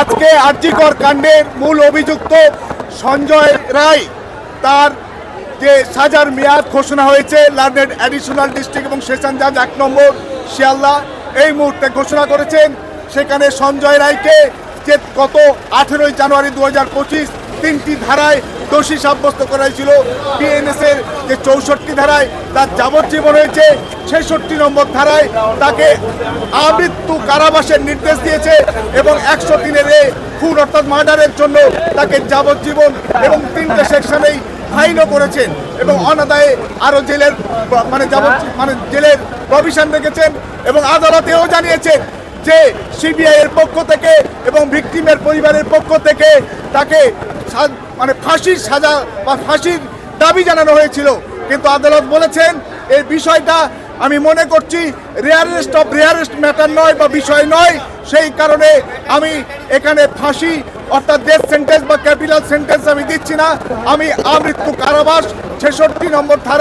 আজকে আর্জিকর কাণ্ডের মূল অভিযুক্ত সঞ্জয় রায়, তার যে সাজার মেয়াদ ঘোষণা হয়েছে, লার্নেড অ্যাডিশনাল ডিস্ট্রিক্ট এবং সেশন জাজ এক নম্বর শিয়ালদা, এই মুহূর্তে ঘোষণা করেছেন, সেখানে সঞ্জয় রায়কে যে গত আঠেরোই জানুয়ারি দু হাজার পঁচিশ তিনটি ধারায় দোষী সাব্যস্ত করা হয়েছিল বিএনএস এর যে চৌষট্টি ধারায় তার যাবজ্জীবন হয়েছে, ছেষট্টি নম্বর ধারায় তাকে আমৃত্যু কারাবাসের নির্দেশ দিয়েছে এবং একশো দিনের এ খুন অর্থাৎ মার্ডারের জন্য তাকে যাবজ্জীবন এবং তিনটে সেকশনেই ফাইনও করেছেন এবং অনাদায়ে আরও জেলের মানে যাব মানে জেলের প্রভিশন রেখেছেন এবং আদালতেও জানিয়েছেন যে সিবিআই এর পক্ষ থেকে এবং ভিকটিমের পরিবারের পক্ষ থেকে তাকে মানে ফাঁসির সাজা বা ফাঁসির দাবি জানানো হয়েছিল। কিন্তু আদালত বলেছেন, এই বিষয়টা আমি মনে করছি রেয়ারেস্ট অফ রেয়ারেস্ট ম্যাটার নয় বা বিষয় নয়। সেই কারণে আমি এখানে ফাঁসি, অর্থাৎ ডেথ সেন্টেন্স বা ক্যাপিটাল সেন্টেন্স আমি দিচ্ছি না। আমি আমৃত্যু কারাবাস, ছেষট্টি নম্বর ধারা